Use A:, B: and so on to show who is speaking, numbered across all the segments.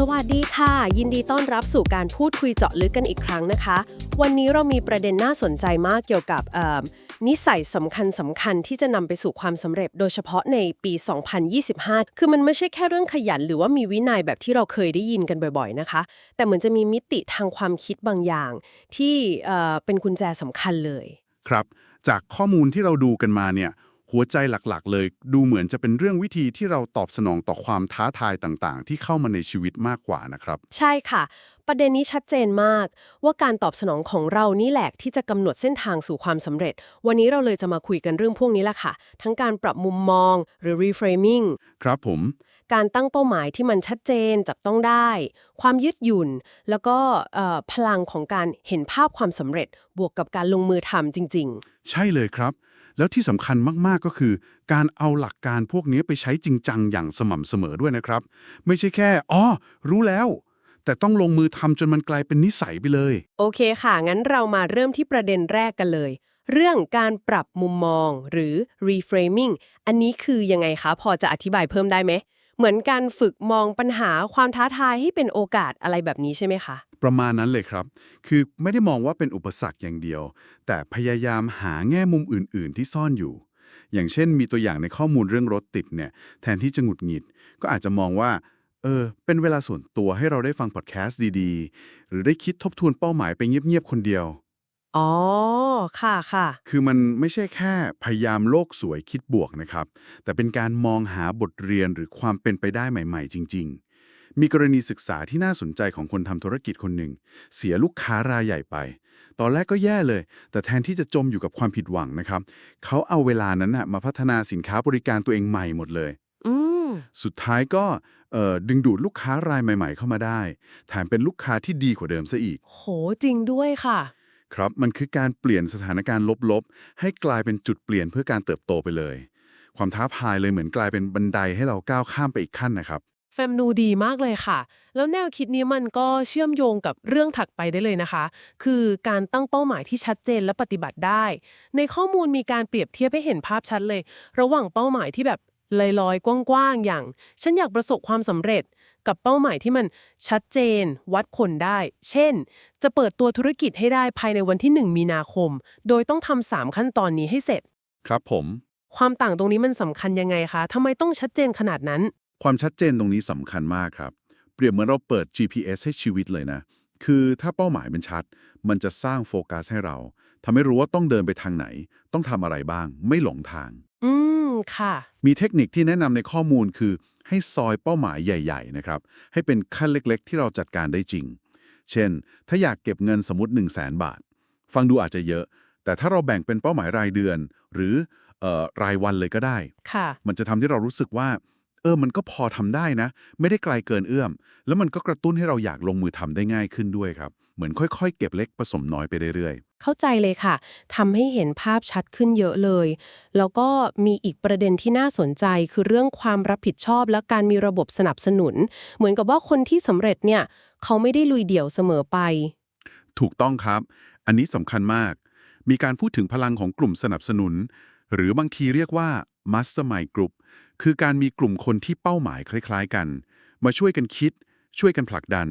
A: สวัสดีค่ะ ยินดีต้อนรับสู่การพูดคุยเจาะลึกกันอีกครั้งนะคะ วันนี้เรามีประเด็นน่าสนใจมากเกี่ยวกับนิสัยสำคัญสำคัญที่จะนำไปสู่ความสำเร็จ โดยเฉพาะในปี 2025 คือมันไม่ใช่แค่เรื่องขยัน หรือว่ามีวินัยแบบที่เราเคยได้ยินกันบ่อย ๆนะคะ แต่เหมือนจะมีมิติทางความคิดบางอย่าง ที่เอ่อเป็นกุญแจสำคัญเลย
B: ครับ จากข้อมูลที่เราดูกันมาเนี่ย หัวใจหลักๆ เลย ดูเหมือนจะเป็นเรื่องวิธีที่เราตอบสนองต่อความท้าทายต่างๆ ที่เข้ามาในชีวิตมากกว่านะครับ
A: ใช่ค่ะ ประเด็นนี้ชัดเจนมาก ว่าการตอบสนองของเรานี่แหละที่จะกำหนดเส้นทางสู่ความสำเร็จ วันนี้เราเลยจะมาคุยกันเรื่องพวกนี้แหละค่ะ ทั้งการปรับมุมมองหรือ reframing
B: ครับผม
A: การตั้งเป้าหมายที่มันชัดเจนจับต้องได้ ความยืดหยุ่น แล้วก็เอ่อพลังของการเห็นภาพความสำเร็จบวกกับการลงมือทำจริง
B: ใช่เลยครับ แล้วที่สำคัญมากๆก็คือ การเอาหลักการพวกนี้ไปใช้จริงจังอย่างสม่ำเสมอด้วยนะครับ ไม่ใช่แค่อ๋อรู้แล้ว แต่ต้องลงมือทำจนมันกลายเป็นนิสัยไปเลย
A: โอเคค่ะ งั้นเรามาเริ่มที่ประเด็นแรกกันเลย เรื่องการปรับมุมมองหรือ reframing อันนี้คือยังไงคะพอจะอธิบายเพิ่มได้ไหมเหมือนการฝึกมองปัญหาความท้าทายให้เป็นโอกาสอะไรแบบนี้ใช่ไหมคะ
B: ประมาณนั้นเลยครับ คือไม่ได้มองว่าเป็นอุปสรรคอย่างเดียว แต่พยายามหาแง่มุมอื่น ๆ ที่ซ่อนอยู่ อย่างเช่น มีตัวอย่างในข้อมูลเรื่องรถติดเนี่ย แทนที่จะหงุดหงิด ก็อาจจะมองว่า เออ เป็นเวลาส่วนตัวให้เราได้ฟังพอดแคสต์ดี ๆ หรือได้คิดทบทวนเป้าหมายไปเงียบ ๆ คนเดียว
A: อ๋อ ค่ะค่ะ
B: คือมันไม่ใช่แค่พยายามโลกสวยคิดบวกนะครับ แต่เป็นการมองหาบทเรียนหรือความเป็นไปได้ใหม่ ๆ จริง ๆ มีกรณีศึกษาที่น่าสนใจของคนทำธุรกิจคนหนึ่ง เสียลูกค้ารายใหญ่ไป ตอนแรกก็แย่เลย แต่แทนที่จะจมอยู่กับความผิดหวังนะครับ เขาเอาเวลานั้นนะมาพัฒนาสินค้าบริการตัวเองใหม่หมดเลย
A: อืม
B: สุดท้ายก็เอ่อดึงดูดลูกค้ารายใหม่ ๆ เข้ามาได้ แถมเป็นลูกค้าที่ดีกว่าเดิมซะอีก
A: โหจริงด้วยค่ะ
B: ครับมันคือการเปลี่ยนสถานการณ์ลบๆ ให้กลายเป็นจุดเปลี่ยนเพื่อการเติบโตไปเลย ความท้าทายเลยเหมือนกลายเป็นบันไดให้เราก้าวข้ามไปอีกขั้นนะครับ
C: แฟมดูดีมากเลยค่ะ แล้วแนวคิดนี้มันก็เชื่อมโยงกับเรื่องถัดไปได้เลยนะคะ คือการตั้งเป้าหมายที่ชัดเจนและปฏิบัติได้ ในข้อมูลมีการเปรียบเทียบให้เห็นภาพชัดเลย ระหว่างเป้าหมายที่แบบลอยๆ กว้างๆ อย่าง ฉันอยากประสบความสำเร็จ กับเป้าหมายที่มันชัดเจน วัดผลได้ เช่น จะเปิดตัวธุรกิจให้ได้ภายในวันที่ 1 มีนาคม โดยต้องทำสามขั้นตอนนี้ให้เสร็จ
B: ครับผม
C: ความต่างตรงนี้มันสำคัญยังไงคะทำไมต้องชัดเจนขนาดนั้น
B: ความชัดเจนตรงนี้สำคัญมากครับ เปรียบเหมือนเราเปิด GPS ให้ชีวิตเลยนะ คือถ้าเป้าหมายเป็นชัด มันจะสร้างโฟกัสให้เราทำให้รู้ว่าต้องเดินไปทางไหน ต้องทำอะไรบ้าง ไม่หลงทาง
C: อืม ค่ะ
B: มีเทคนิคที่แนะนำในข้อมูลคือ ให้ซอยเป้าหมายใหญ่ ๆ นะครับ ให้เป็นขั้นเล็ก ๆ ที่เราจัดการได้จริง เช่น ถ้าอยากเก็บเงินสมมติ 1 0 0 0 0แบาท ฟังดูอาจจะเยอะ แต่ถ้าเราแบ่งเป็นเป้าหมายรายเดือน หรือเอ่อรายวันเลยก็ได้
C: ค่ะ
B: มันจะทำให้เรารู้สึกว่าเออมันก็พอทำได้นะ ไม่ได้ไกลเกินเอื้อม แล้วมันก็กระตุ้นให้เราอยากลงมือทำได้ง่ายขึ้นด้วยครับ เหมือนค่อยๆ เก็บเล็กผสมน้อยไปเรื่อย
A: เข้าใจเลยค่ะทำให้เห็นภาพชัดขึ้นเยอะเลย แล้วก็มีอีกประเด็นที่น่าสนใจคือเรื่องความรับผิดชอบและการมีระบบสนับสนุน เหมือนกับว่าคนที่สำเร็จเนี่ย เขาไม่ได้ลุยเดี่ยวเสมอไป
B: ๆถูกต้องครับ อันนี้สำคัญมาก มีการพูดถึงพลังของกลุ่มสนับสนุน หรือบางทีเรียกว่า Mastermind Group คือการมีกลุ่มคนที่เป้าหมายคล้าย ๆ กัน มาช่วยกันคิด ช่วยกันผลักดัน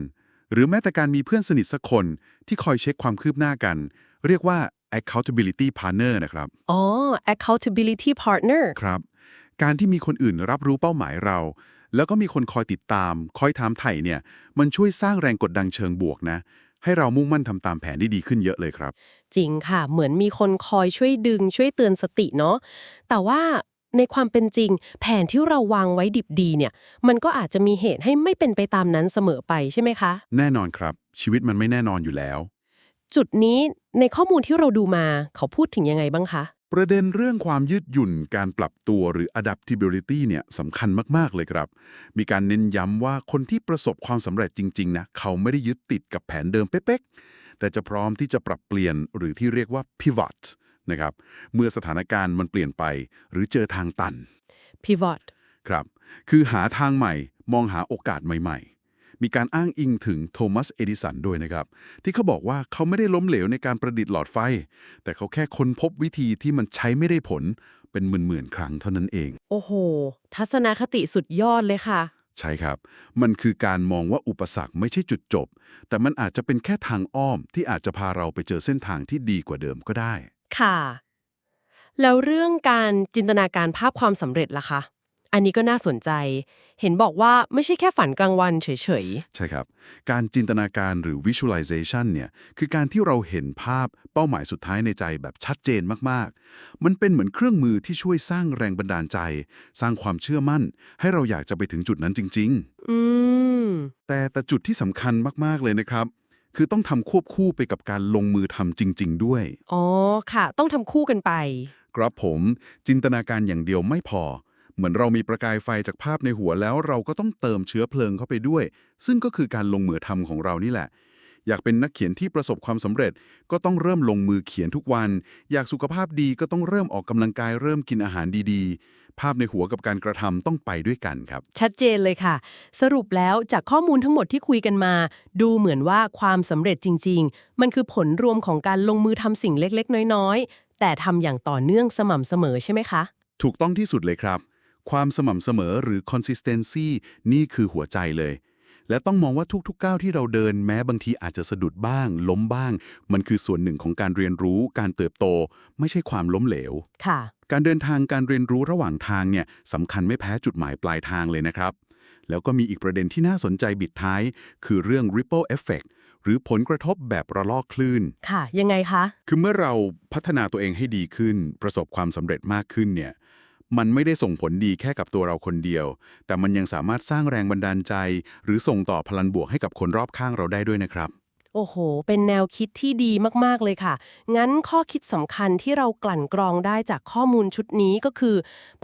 B: หรือแม้แต่การมีเพื่อนสนิทสักคนที่คอยเช็คความคืบหน้ากัน เรียกว่า accountability partner นะครับ
A: อ๋อ accountability partner
B: ครับ การที่มีคนอื่นรับรู้เป้าหมายเรา แล้วก็มีคนคอยติดตาม คอยถามไถ่เนี่ย มันช่วยสร้างแรงกดดันเชิงบวกนะ ให้เรามุ่งมั่นทำตามแผนได้ดีขึ้นเยอะเลยครับ
A: จริงค่ะ เหมือนมีคนคอยช่วยดึงช่วยเตือนสติเนาะ แต่ว่า ในความเป็นจริง แผนที่เราวางไว้ดิบดีเนี่ย มันก็อาจจะมีเหตุให้ไม่เป็นไปตามนั้นเสมอไปใช่ไหมคะ
B: แน่นอนครับ ชีวิตมันไม่แน่นอนอยู่แล้ว
A: จุดนี้ในข้อมูลที่เราดูมาเขาพูดถึงยังไงบ้างคะ
B: ประเด็นเรื่องความยืดหยุ่นการปรับตัวหรือ adaptability เนี่ยสำคัญมาก ๆ เลยครับ มีการเน้นย้ำว่าคนที่ประสบความสำเร็จจริง ๆ นะ เขาไม่ได้ยึดติดกับแผนเดิมเป๊ะๆแต่จะพร้อมที่จะปรับเปลี่ยนหรือที่เรียกว่า pivot นะครับ เมื่อสถานการณ์มันเปลี่ยนไป หรือเจอทางตัน
A: pivot
B: ครับ คือหาทางใหม่ มองหาโอกาสใหม่ ๆ มีการอ้างอิงถึงโทมัส เอดิสันด้วยนะครับ ที่เขาบอกว่าเขาไม่ได้ล้มเหลวในการประดิษฐ์หลอดไฟ แต่เขาแค่ค้นพบวิธีที่มันใช้ไม่ได้ผลเป็นหมื่นๆครั้งเท่านั้นเอง
A: โอ้โห ทัศนคติสุดยอดเลยค่ะ
B: ใช่ครับ มันคือการมองว่าอุปสรรคไม่ใช่จุดจบ แต่มันอาจจะเป็นแค่ทางอ้อมที่อาจจะพาเราไปเจอเส้นทางที่ดีกว่าเดิมก็ได้
A: ค่ะ แล้วเรื่องการจินตนาการภาพความสำเร็จล่ะคะ อันนี้ก็น่าสนใจ เห็นบอกว่าไม่ใช่แค่ฝันกลางวันเฉย
B: ใช่ครับ การจินตนาการหรือ visualization เนี่ยคือการที่เราเห็นภาพเป้าหมายสุดท้ายในใจแบบชัดเจนมากๆ มันเป็นเหมือนเครื่องมือที่ช่วยสร้างแรงบันดาลใจ สร้างความเชื่อมั่น ให้เราอยากจะไปถึงจุดนั้นจริง
A: ๆอืม
B: ๆแต่แต่จุดที่สำคัญมาก ๆ เลยนะครับ คือต้องทำควบคู่ไปกับการลงมือทำจริง ๆ ด้วย
A: อ๋อค่ะ ต้องทำคู่กันไป
B: ครับผมจินตนาการอย่างเดียวไม่พอ เหมือนเรามีประกายไฟจากภาพในหัวแล้วเราก็ต้องเติมเชื้อเพลิงเข้าไปด้วย ซึ่งก็คือการลงมือทำของเรานี่แหละ อยากเป็นนักเขียนที่ประสบความสำเร็จ ก็ต้องเริ่มลงมือเขียนทุกวัน อยากสุขภาพดีก็ต้องเริ่มออกกำลังกายเริ่มกินอาหารดีๆ ภาพในหัวกับการกระทำต้องไปด้วยกันครับ
A: ชัดเจนเลยค่ะ สรุปแล้วจากข้อมูลทั้งหมดที่คุยกันมา ดูเหมือนว่าความสำเร็จจริง ๆ มันคือผลรวมของการลงมือทำสิ่งเล็กๆ น้อยๆ แต่ทำอย่างต่อเนื่องสม่ำเสมอใช่ไหมคะ
B: ถูกต้องที่สุดเลยครับ ความสม่ำเสมอหรือ consistency นี่คือหัวใจเลย และต้องมองว่าทุกๆก้าวที่เราเดินแม้บางทีอาจจะสะดุดบ้าง ล้มบ้าง มันคือส่วนหนึ่งของการเรียนรู้ การเติบโต ไม่ใช่ความล้มเหลว
A: ค่ะ
B: การเดินทางการเรียนรู้ระหว่างทางเนี่ยสำคัญไม่แพ้จุดหมายปลายทางเลยนะครับ แล้วก็มีอีกประเด็นที่น่าสนใจบิดท้าย คือเรื่อง ripple effect หรือผลกระทบแบบระลอกคลื่น
A: ค่ะ ยังไงคะ
B: คือเมื่อเราพัฒนาตัวเองให้ดีขึ้น ประสบความสำเร็จมากขึ้นเนี่ย มันไม่ได้ส่งผลดีแค่กับตัวเราคนเดียว แต่มันยังสามารถสร้างแรงบันดาลใจ หรือส่งต่อพลังบวกให้กับคนรอบข้างเราได้ด้วยนะครับ
A: โอ้โห เป็นแนวคิดที่ดีมากๆเลยค่ะ งั้นข้อคิดสำคัญที่เรากลั่นกรองได้จากข้อมูลชุดนี้ก็คือ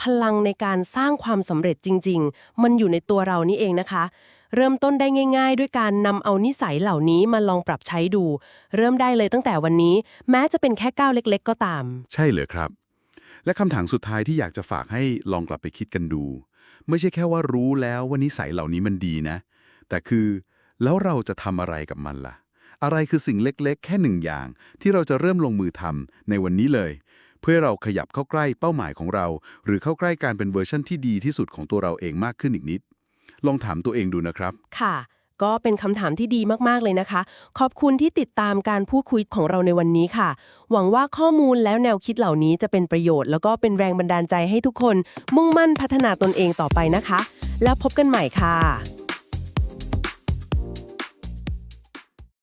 A: พลังในการสร้างความสำเร็จจริง ๆ มันอยู่ในตัวเรานี่เองนะคะเริ่มต้นได้ง่ายๆ ด้วยการนำเอานิสัยเหล่านี้มาลองปรับใช้ดู เริ่มได้เลยตั้งแต่วันนี้ แม้จะเป็นแค่ก้าวเล็ก ๆ ก็ตาม
B: ใช่เลยครับ และคำถามสุดท้ายที่อยากจะฝากให้ลองกลับไปคิดกันดู ไม่ใช่แค่ว่ารู้แล้วว่านิสัยเหล่านี้มันดีนะ แต่คือแล้วเราจะทำอะไรกับมันล่ะ อะไรคือสิ่งเล็กๆ แค่หนึ่งอย่าง ที่เราจะเริ่มลงมือทำในวันนี้เลย เพื่อเราขยับเข้าใกล้เป้าหมายของเรา หรือเข้าใกล้การเป็นเวอร์ชั่นที่ดีที่สุดของตัวเราเองมากขึ้นอีกนิด ลองถามตัวเองดูนะครับ
A: ค่ะ ก็เป็นคำถามที่ดีมากๆเลยนะคะ ขอบคุณที่ติดตามการพูดคุยของเราในวันนี้ค่ะ หวังว่าข้อมูลแล้วแนวคิดเหล่านี้จะเป็นประโยชน์ แล้วก็เป็นแรงบันดาลใจให้ทุกคน มุ่งมั่นพัฒนาตนเองต่อไปนะคะ แล้วพบกันใหม่ค่ะ